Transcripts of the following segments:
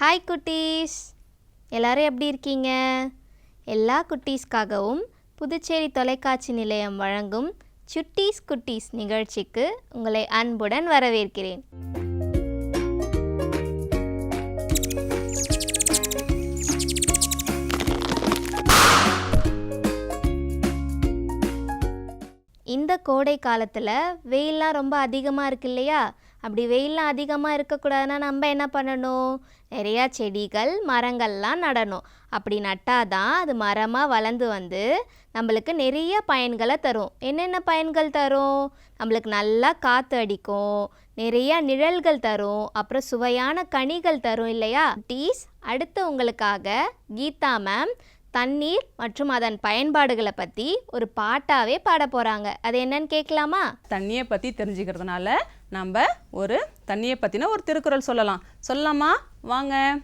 Hi குட்டீஸ். எல்லாரும் எப்படி இருக்கீங்க? எல்லா குட்டீஸ்க்காகவும் புதுச்சேரி தொலைக்காட்சி நிலையம் வழங்கும் சுட்டீஸ் குட்டீஸ் நிகழ்ச்சிக்கு உங்களை அன்புடன் வரவேற்கிறேன். இந்த கோடை காலத்தில் வெயிலெலாம் ரொம்ப அதிகமாக இருக்கு இல்லையா? அப்படி வெயில்லாம் அதிகமாக இருக்கக்கூடாதுன்னா நம்ம என்ன பண்ணணும்? நிறையா செடிகள் மரங்கள்லாம் நடணும். அப்படி நட்டாதான் அது மரமாக வளர்ந்து வந்து நம்மளுக்கு நிறைய பயன்களை தரும். என்னென்ன பயன்கள் தரும்? நம்மளுக்கு நல்லா காற்று அடிக்கும் நிறையா நிழல்கள் தரும் அப்புறம் சுவையான கனிகள் தரும் இல்லையா? டீஸ் அடுத்து உங்களுக்காக கீதா மேம் தண்ணீர் மற்றும் அதன் பயன்பாடுகளை பற்றி ஒரு பாட்டாவே பாட போகிறாங்க அது என்னன்னு கேட்கலாமா? தண்ணியை பற்றி தெரிஞ்சுக்கிறதுனால நம்ம ஒரு தண்ணியை பற்றின ஒரு திருக்குறள் சொல்லலாம். சொல்லலாமா? வாங்க.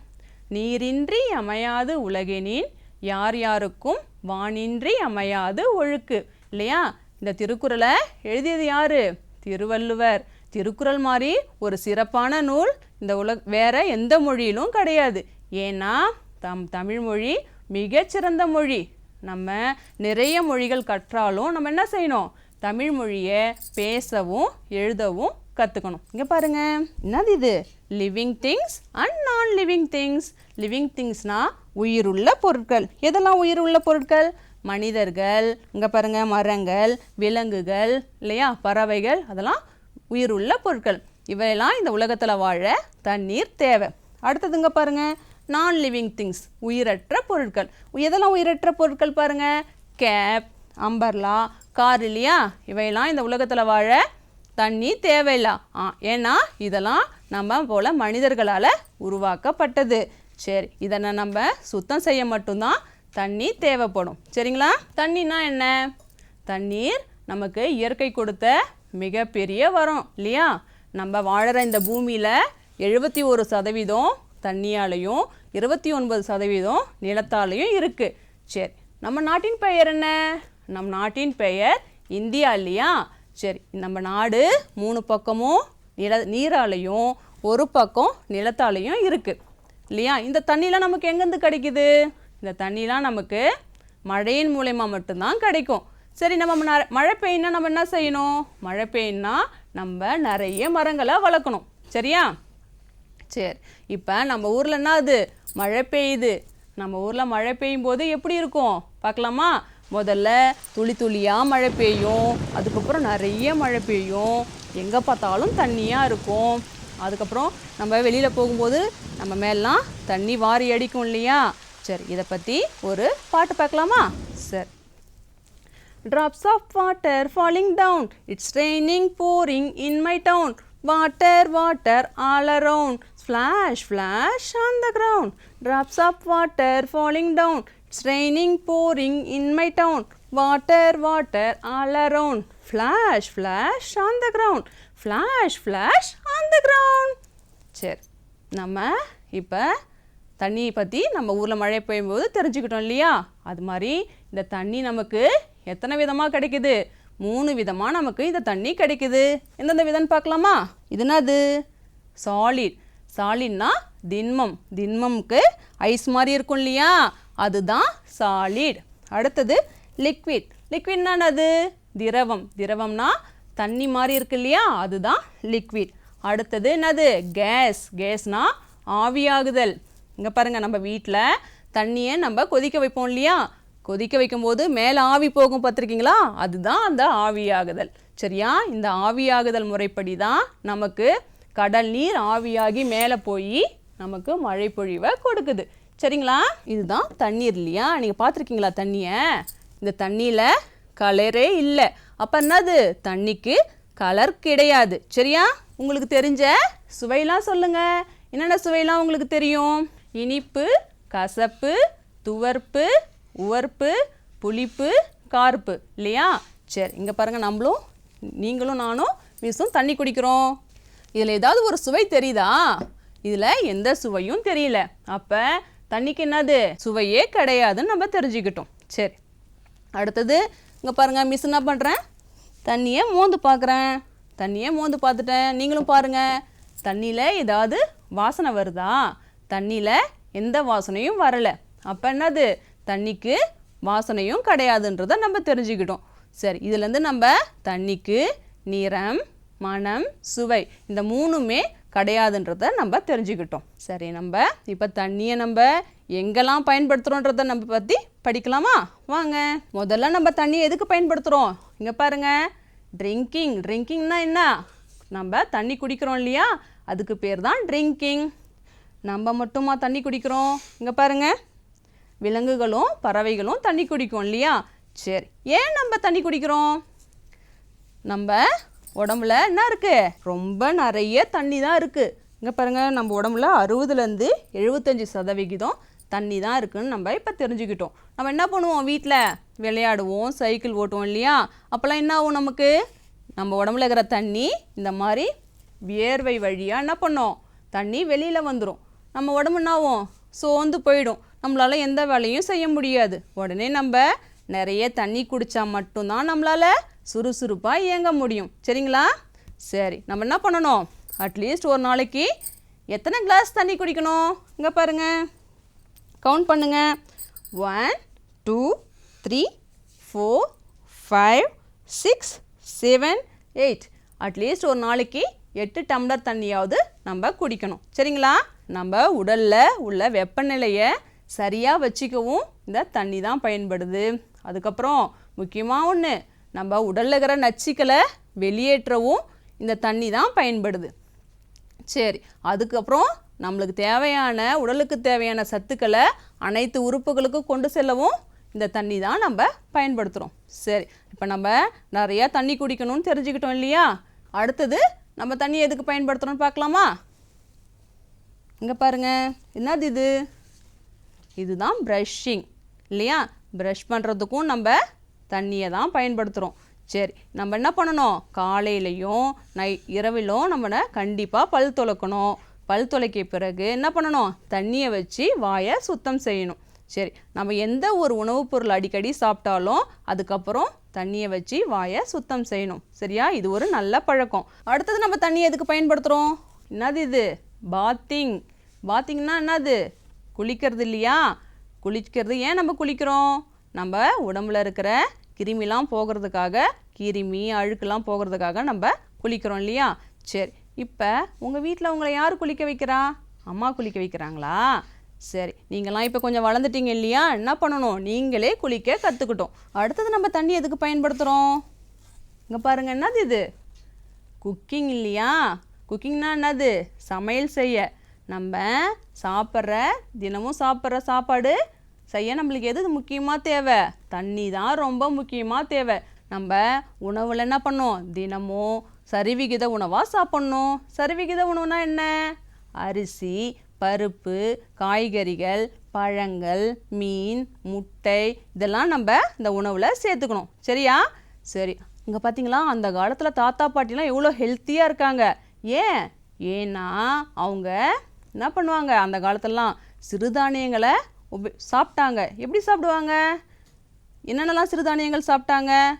நீரின்றி அமையாது உலகெனின் யார் யாருக்கும் வானின்றி அமையாது ஒழுக்கு. இல்லையா? இந்த திருக்குறளை எழுதியது யாரு? திருவள்ளுவர். திருக்குறள் மாதிரி ஒரு சிறப்பான நூல் இந்த உலக வேற எந்த மொழியிலும் கிடையாது. ஏன்னா தம் தமிழ் மொழி மிகச்சிறந்த மொழி. நம்ம நிறைய மொழிகள் கற்றாலும் நம்ம என்ன செய்யணும்? தமிழ் மொழியை பேசவும் எழுதவும் கற்றுக்கணும் இங்கே பாருங்க. என்னது இது? Living things and non living things living திங்ஸ்னால் உயிருள்ள பொருட்கள். எதெல்லாம் உயிருள்ள பொருட்கள்? மனிதர்கள் இங்கே பாருங்கள் மரங்கள் விலங்குகள் இல்லையா? பறவைகள் அதெல்லாம் உயிருள்ள பொருட்கள். இவையெல்லாம் இந்த உலகத்தில் வாழ தண்ணீர் தேவை. அடுத்ததுங்க பாருங்கள் நான் லிவிங் திங்ஸ் உயிரற்ற பொருட்கள். எதெல்லாம் உயிரற்ற பொருட்கள் பாருங்கள் கேப் அம்பர்லா கார் இல்லையா? இவையெல்லாம் இந்த உலகத்தில் வாழ தண்ணி தேவையில்லை. ஆ ஏன்னா இதெல்லாம் நம்ம போல மனிதர்களால் உருவாக்கப்பட்டது. சரி இதனை நம்ம சுத்தம் செய்ய மட்டும்தான் தண்ணி தேவைப்படும். சரிங்களா? தண்ணினா என்ன? தண்ணீர் நமக்கு இயற்கை கொடுத்த மிகப்பெரிய வரம் இல்லையா? நம்ம வாழற இந்த பூமியில் எழுபத்தி ஒரு சதவீதம் தண்ணியாலையும் இருபத்தி ஒன்பது சதவீதம் நிலத்தாலையும் இருக்குது சரி நம்ம நாட்டின் பெயர் என்ன? நம் நாட்டின் பெயர் இந்தியா இல்லையா? சரி நம்ம நாடு மூணு பக்கமும் நில நீராலையும் ஒரு பக்கம் நிலத்தாலையும் இருக்குது இல்லையா? இந்த தண்ணிலாம் நமக்கு எங்கேருந்து கிடைக்குது? இந்த தண்ணிலாம் நமக்கு மழையின் மூலயமா மட்டும்தான் கிடைக்கும். சரி நம்ம ந- மழை பெய்யுனா நம்ம என்ன செய்யணும்? மழை பெய்யுனா நம்ம நிறைய மரங்களை வளர்க்கணும். சரியா? சரி இப்போ நம்ம ஊரில் என்ன அது? மழை பெய்யுது. நம்ம ஊரில் மழை பெய்யும் போது எப்படி இருக்கும்? பார்க்கலாமா? முதல்ல துளி துளியாக மழை பெய்யும். அதுக்கப்புறம் நிறைய மழை பெய்யும். எங்கே பார்த்தாலும் தண்ணியாக இருக்கும். அதுக்கப்புறம் நம்ம வெளியில் போகும்போது நம்ம மேலாம் தண்ணி வாரி அடிக்கும் இல்லையா? சரி இதை பற்றி ஒரு பாட்டு பார்க்கலாமா? சரி. Drops of water falling down it's raining pouring in my town water water all around Splash, splash on the ground. Drops of water falling down. It's raining, pouring in my town. Water, water all around. Flash, flash on the ground. Flash, flash on the ground. சரி நம்ம இப்போ தண்ணியை பற்றி நம்ம ஊரில் மழை பெய்யும்போது தெரிஞ்சுக்கிட்டோம் இல்லையா அது மாதிரி இந்த தண்ணி நமக்கு எத்தனை விதமாக கிடைக்குது மூணு விதமாக நமக்கு இந்த தண்ணி கிடைக்குது எந்தெந்த விதம்னு பார்க்கலாமா இது என்னது சாலிட் சாலிட்னா திண்மம். திண்மம்க்கு ஐஸ் மாதிரி இருக்கும் இல்லையா? அதுதான் சாலிட் அடுத்தது லிக்விட் லிக்விட்னா அது திரவம். திரவம்னா தண்ணி மாதிரி இருக்கு இல்லையா? அதுதான் லிக்விட் அடுத்தது என்னது? கேஸ் கேஸ்னால் ஆவியாகுதல். இங்கே பாருங்கள் நம்ம வீட்டில் தண்ணியை நம்ம கொதிக்க வைப்போம் இல்லையா? கொதிக்க வைக்கும்போது மேலே ஆவி போகும் பார்த்துருக்கீங்களா? அதுதான் அந்த ஆவியாகுதல். சரியா? இந்த ஆவியாகுதல் முறைப்படி தான் நமக்கு கடல் நீர் ஆவியாகி மேலே போய் நமக்கு மழை பொழிவை கொடுக்குது. சரிங்களா? இதுதான் தண்ணீர் இல்லையா? நீங்கள் பார்த்துருக்கீங்களா தண்ணியை? இந்த தண்ணியில் கலரே இல்லை. அப்போ என்னது? தண்ணிக்கு கலர் கிடையாது. சரியா? உங்களுக்கு தெரிஞ்ச சுவையெல்லாம் சொல்லுங்கள் என்னென்ன சுவையெல்லாம் உங்களுக்கு தெரியும்? இனிப்பு கசப்பு துவர்ப்பு உவர்ப்பு புளிப்பு கார்ப்பு. இல்லையா? சரி இங்கே பாருங்கள் நம்மளும் நீங்களும் நானும் மிஸ்ஸும் தண்ணி குடிக்கிறோம். இதில் ஏதாவது ஒரு சுவை தெரியுதா? இதில் எந்த சுவையும் தெரியல. அப்போ தண்ணிக்கு என்னது? சுவையே கிடையாதுன்னு நம்ம தெரிஞ்சுக்கிட்டோம். சரி. அடுத்தது இங்கே பாருங்கள் மிஸ் என்ன பண்ணுறேன் தண்ணியை மோந்து பார்க்குறேன் தண்ணியை மோந்து பார்த்துட்டேன். நீங்களும் பாருங்கள் தண்ணியில் ஏதாவது வாசனை வருதா? தண்ணியில் எந்த வாசனையும் வரலை. அப்போ என்னது? தண்ணிக்கு வாசனையும் கிடையாதுன்றதை நம்ம தெரிஞ்சுக்கிட்டோம். சரி இதுலேருந்து நம்ம தண்ணிக்கு நிறம் மனம் சுவை இந்த மூணுமே கிடையாதுன்றத நம்ம தெரிஞ்சுக்கிட்டோம். சரி நம்ம இப்போ தண்ணியை நம்ம எங்கெல்லாம் பயன்படுத்துகிறோன்றத நம்ம பற்றி படிக்கலாமா? வாங்க முதல்ல நம்ம தண்ணியை எதுக்கு பயன்படுத்துகிறோம் இங்கே பாருங்கள் ட்ரிங்கிங் ட்ரிங்கிங்னா என்ன? நம்ம தண்ணி குடிக்கிறோம் இல்லையா? அதுக்கு பேர் தான் ட்ரிங்கிங் நம்ம மட்டுமா தண்ணி குடிக்கிறோம்? இங்கே பாருங்க விலங்குகளும் பறவைகளும் தண்ணி குடிக்கும் இல்லையா? சரி ஏன் நம்ம தண்ணி குடிக்கிறோம்? நம்ம உடம்புல என்ன இருக்குது ரொம்ப நிறைய தண்ணி தான் இருக்குது இங்கே பாருங்கள் நம்ம உடம்புல அறுபதுலேருந்து எழுபத்தஞ்சி சதவிகிதம் தண்ணி தான் இருக்குன்னு நம்ம இப்போ தெரிஞ்சுக்கிட்டோம். நம்ம என்ன பண்ணுவோம் வீட்டில் விளையாடுவோம் சைக்கிள் ஓட்டுவோம் இல்லையா? அப்போல்லாம் என்ன ஆகும் நமக்கு? நம்ம உடம்புல இருக்கிற தண்ணி இந்த மாதிரி வியர்வை வழியாக என்ன பண்ணோம்? தண்ணி வெளியில் வந்துடும் நம்ம உடம்பு என்ன ஆகும்? சோர்ந்து போயிடும். நம்மளால் எந்த வேலையும் செய்ய முடியாது. உடனே நம்ம நிறைய தண்ணி குடித்தா மட்டும்தான் நம்மளால் சுறுசுறுப்பாக இயங்க முடியும். சரிங்களா? சரி நம்ம என்ன பண்ணணும்? அட்லீஸ்ட் ஒரு நாளைக்கு எத்தனை கிளாஸ் தண்ணி குடிக்கணும்? இங்கே பாருங்கள் கவுண்ட் பண்ணுங்கள் one two three four five six seven eight at least ஒரு நாளைக்கு எட்டு டம்ளர் தண்ணியாவது நம்ம குடிக்கணும். சரிங்களா? நம்ம உடலில் உள்ள வெப்பநிலையை சரியாக வச்சுக்கவும் இந்த தண்ணி தான் பயன்படுது. அதுக்கப்புறம் முக்கியமாக ஒன்று நம்ம உடலில் இருக்கிற நச்சுக்களை வெளியேற்றவும் இந்த தண்ணி தான் பயன்படுது. சரி அதுக்கப்புறம் நம்மளுக்கு தேவையான உடலுக்கு தேவையான சத்துக்களை அனைத்து உறுப்புகளுக்கும் கொண்டு செல்லவும் இந்த தண்ணி தான் நம்ம பயன்படுத்துகிறோம் சரி இப்போ நம்ம நிறையா தண்ணி குடிக்கணும்னு தெரிஞ்சுக்கிட்டோம் இல்லையா? அடுத்தது நம்ம தண்ணி எதுக்கு பயன்படுத்துகிறோம்னு பார்க்கலாமா? இங்கே பாருங்க என்னது இது? இதுதான் ப்ரஷிங் இல்லையா? ப்ரஷ் பண்ணுறதுக்கும் நம்ம தண்ணியை தான் பயன்படுத்துகிறோம் சரி நம்ம என்ன பண்ணணும்? காலையிலையும் நை இரவிலும் நம்ம கண்டிப்பாக பல் துளக்கணும் பல் துளைக்க பிறகு என்ன பண்ணணும்? தண்ணியை வச்சு வாயை சுத்தம் செய்யணும். சரி நம்ம எந்த ஒரு உணவுப் பொருள் அடிக்கடி சாப்பிட்டாலும் அதுக்கப்புறம் தண்ணியை வச்சு வாயை சுத்தம் செய்யணும். சரியா? இது ஒரு நல்ல பழக்கம். அடுத்தது நம்ம தண்ணியை எதுக்கு பயன்படுத்துகிறோம் என்னது இது? பாத்திங் பாத்திங்னா என்னது? குளிக்கிறது இல்லையா? குளிக்கிறது. ஏன் நம்ம குளிக்கிறோம்? நம்ம உடம்புல இருக்கிற கிருமிலாம் போகிறதுக்காக கிருமி அழுக்கெல்லாம் போகிறதுக்காக நம்ம குளிக்கிறோம் இல்லையா? சரி இப்போ உங்கள் வீட்டில் உங்களை யார் குளிக்க வைக்கிறா? அம்மா குளிக்க வைக்கிறாங்களா? சரி நீங்களாம் இப்போ கொஞ்சம் வளர்ந்துட்டீங்க இல்லையா? என்ன பண்ணணும்? நீங்களே குளிக்க கற்றுக்கிட்டோம் அடுத்தது நம்ம தண்ணி எதுக்கு பயன்படுத்துகிறோம் இங்கே பாருங்கள் என்னது இது? குக்கிங் இல்லையா? குக்கிங்னா என்னது? சமையல் செய்ய. நம்ம சாப்பிட்ற தினமும் சாப்பிட்ற சாப்பாடு செய்ய நம்மளுக்கு எது முக்கியமாக தேவை? தண்ணி தான் ரொம்ப முக்கியமாக தேவை. நம்ம உணவில் என்ன பண்ணோம்? தினமும் சரிவிகித உணவாக சாப்பிட்ணும். சரிவிகித உணவுனா என்ன? அரிசி பருப்பு காய்கறிகள் பழங்கள் மீன் முட்டை இதெல்லாம் நம்ம இந்த உணவில் சேர்த்துக்கணும். சரியா? சரி. இங்கே பார்த்தீங்களா அந்த காலத்தில் தாத்தா பாட்டிலாம் எவ்வளோ ஹெல்த்தியாக இருக்காங்க. ஏன்? ஏன்னா அவங்க என்ன பண்ணுவாங்க? அந்த காலத்திலலாம் சிறுதானியங்களை உப சாப்பிட்டாங்க. எப்படி சாப்பிடுவாங்க? என்னென்னலாம் சிறுதானியங்கள் சாப்பிட்டாங்க?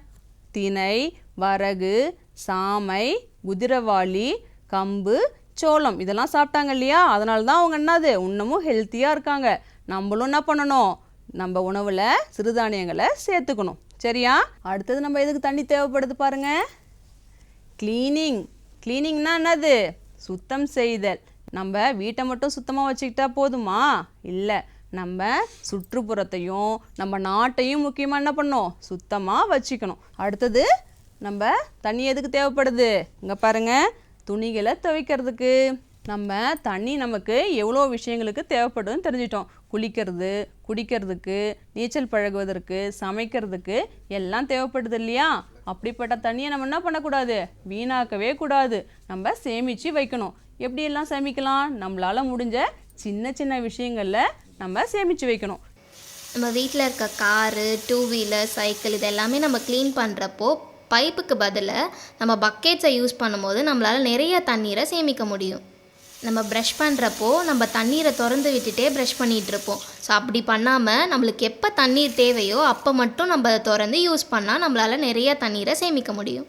தினை வரகு சாமை குதிரவாளி கம்பு சோளம். இதெல்லாம் சாப்பிட்டாங்க இல்லையா? அதனால தான் அவங்க என்னது? இன்னமும் ஹெல்த்தியாக இருக்காங்க. நம்மளும் என்ன பண்ணணும்? நம்ம உணவில் சிறுதானியங்களை சேர்த்துக்கணும். சரியா? அடுத்தது நம்ம எதுக்கு தண்ணி தேவைப்படுது பாருங்க. க்ளீனிங் க்ளீனிங்னா என்னது? சுத்தம் செய்தல். நம்ம வீட்டை மட்டும் சுத்தமாக வச்சுக்கிட்டா போதுமா? இல்லை. நம்ம சுற்றுப்புறத்தையும் நம்ம நாட்டையும் முக்கியமாக என்ன பண்ணோம்? சுத்தமாக வச்சுக்கணும். அடுத்தது நம்ம தண்ணி எதுக்கு தேவைப்படுது? இங்கே பாருங்கள் துணிகளை துவைக்கிறதுக்கு. நம்ம தண்ணி நமக்கு எவ்வளோ விஷயங்களுக்கு தேவைப்படுதுன்னு தெரிஞ்சிட்டோம். குளிக்கிறது குடிக்கிறதுக்கு நீச்சல் பழகுவதற்கு சமைக்கிறதுக்கு எல்லாம் தேவைப்படுது இல்லையா? அப்படிப்பட்ட தண்ணியை நம்ம என்ன பண்ணக்கூடாது? வீணாக்கவே கூடாது. நம்ம சேமித்து வைக்கணும். எப்படியெல்லாம் சேமிக்கலாம்? நம்மளால் முடிஞ்ச சின்ன சின்ன விஷயங்களில் நம்ம சேமித்து வைக்கணும். நம்ம வீட்டில் இருக்க காரு டூ வீலர் சைக்கிள் இது எல்லாமே நம்ம க்ளீன் பண்ணுறப்போ பைப்புக்கு பதிலாக நம்ம பக்கெட்ஸை யூஸ் பண்ணும்போது நம்மளால் நிறைய தண்ணீரை சேமிக்க முடியும். நம்ம ப்ரஷ் பண்ணுறப்போ நம்ம தண்ணீரை திறந்து விட்டுட்டே ப்ரஷ் பண்ணிகிட்ருப்போம் ஸோ அப்படி பண்ணாமல் நம்மளுக்கு எப்போ தண்ணீர் தேவையோ அப்போ மட்டும் நம்ம அதை திறந்து யூஸ் பண்ணால் நம்மளால் நிறைய தண்ணீரை சேமிக்க முடியும்.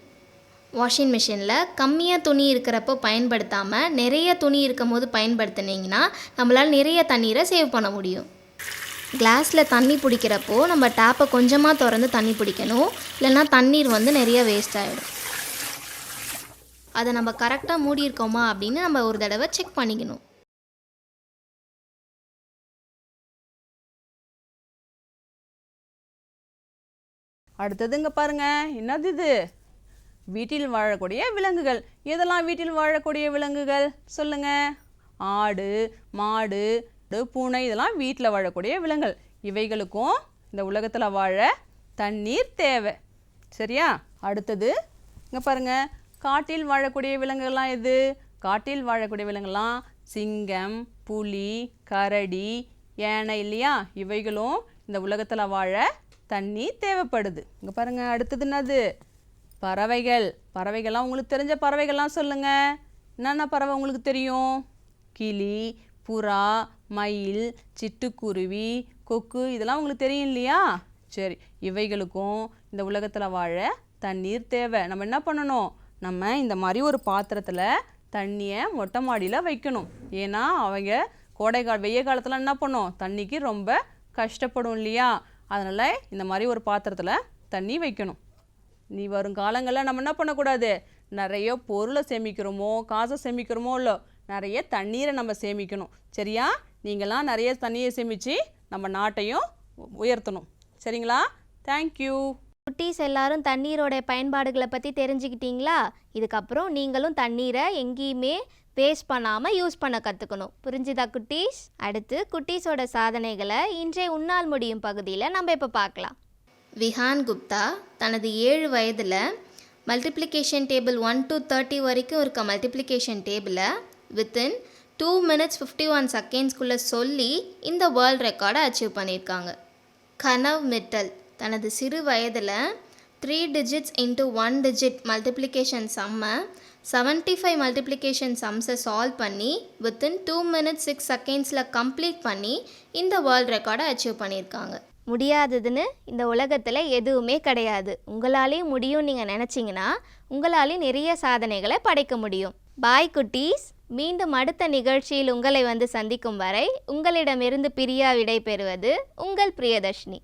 வாஷிங் மிஷினில் கம்மியாக துணி இருக்கிறப்போ பயன்படுத்தாமல் நிறைய துணி இருக்கும் போது பயன்படுத்துனீங்கன்னா நம்மளால் நிறைய தண்ணீரை சேவ் பண்ண முடியும். கிளாஸில் தண்ணி பிடிக்கிறப்போ நம்ம டேப்பை கொஞ்சமாக திறந்து தண்ணி பிடிக்கணும். இல்லைன்னா தண்ணீர் வந்து நிறைய வேஸ்ட் ஆகிடும் அதை நம்ம கரெக்டாக மூடி இருக்கோமா அப்படின்னு நம்ம ஒரு தடவை செக் பண்ணிக்கணும். அடுத்ததுங்க பாருங்க. என்னது இது? வீட்டில் வாழக்கூடிய விலங்குகள். எதெல்லாம் வீட்டில் வாழக்கூடிய விலங்குகள்? சொல்லுங்க. ஆடு மாடு பூனை இதெல்லாம் வீட்டில் வாழக்கூடிய விலங்குகள். இவைகளுக்கும் இந்த உலகத்தில் வாழ தண்ணீர் தேவை. சரியா? அடுத்தது இங்கே பாருங்கள் காட்டில் வாழக்கூடிய விலங்குகள்லாம் எது? காட்டில் வாழக்கூடிய விலங்குலாம் சிங்கம் புலி கரடி யானை இல்லையா? இவைகளும் இந்த உலகத்தில் வாழ தண்ணி தேவைப்படுது. இங்கே பாருங்கள் அடுத்தது என்னது? பறவைகள். பறவைகள்லாம் உங்களுக்கு தெரிஞ்ச பறவைகள்லாம் சொல்லுங்கள் என்னென்ன பறவை உங்களுக்கு தெரியும்? கிளி புறா மயில் சிட்டுக்குருவி கொக்கு இதெல்லாம் உங்களுக்கு தெரியும் இல்லையா? சரி இவைகளுக்கும் இந்த உலகத்தில் வாழ தண்ணீர் தேவை. நம்ம என்ன பண்ணணும்? நம்ம இந்த மாதிரி ஒரு பாத்திரத்தில் தண்ணியை மொட்டை மாடியில் வைக்கணும். ஏன்னா அவங்க கோடை கால வெய்ய காலத்தில் என்ன பண்ணும்? தண்ணிக்கு ரொம்ப கஷ்டப்படும் இல்லையா? அதனால் இந்த மாதிரி ஒரு பாத்திரத்தில் தண்ணி வைக்கணும். நீ வரும் காலங்களில் நம்ம என்ன பண்ணக்கூடாது? நிறைய பொருளை சேமிக்கிறோமோ காசை சேமிக்கிறோமோ இல்லை நிறைய தண்ணீரை நம்ம சேமிக்கணும். சரியா? நீங்களாம் நிறைய தண்ணியை சேமித்து நம்ம நாட்டையும் உயர்த்தணும். சரிங்களா? தேங்க்யூ குட்டீஸ் எல்லாரும் தண்ணீரோட பயன்பாடுகளை பற்றி தெரிஞ்சுக்கிட்டீங்களா? இதுக்கப்புறம் நீங்களும் தண்ணீரை எங்கேயுமே வேஸ்ட் பண்ணாமல் யூஸ் பண்ண கற்றுக்கணும் புரிஞ்சுதா குட்டீஸ்? அடுத்து குட்டீஸோட சாதனைகளை இன்றைய உன்னால் முடியும் பகுதியில் நம்ம இப்போ பார்க்கலாம். விஹான் குப்தா தனது ஏழு வயதில் multiplication table one to thirty வரைக்கும் இருக்க மல்டிப்ளிகேஷன் டேபிளை within two minutes fifty one செகண்ட்ஸ்குள்ளே சொல்லி இந்த வேர்ல்ட் ரெக்கார்டை அச்சீவ் பண்ணியிருக்காங்க. கனவ் மிட்டல் தனது சிறு வயதில் three digits into one digit multiplication சம்மை seventy five multiplication சம்ஸை சால்வ் பண்ணி வித்தின் டூ மினிட்ஸ் சிக்ஸ் செகண்ட்ஸில் கம்ப்ளீட் பண்ணி இந்த வேர்ல்ட் ரெக்கார்டை அச்சீவ் பண்ணியிருக்காங்க. முடியாததுன்னு இந்த உலகத்தில் எதுவுமே கிடையாது. உங்களாலேயும் முடியும்னு நீங்கள் நினச்சிங்கன்னா உங்களாலேயும் நிறைய சாதனைகளை படைக்க முடியும். பாய் குட்டீஸ் மீண்டும் அடுத்த நிகழ்ச்சியில் உங்களை வந்து சந்திக்கும் வரை உங்களிடமிருந்து பிரியா விடை பெறுவது உங்கள் பிரியதர்ஷினி.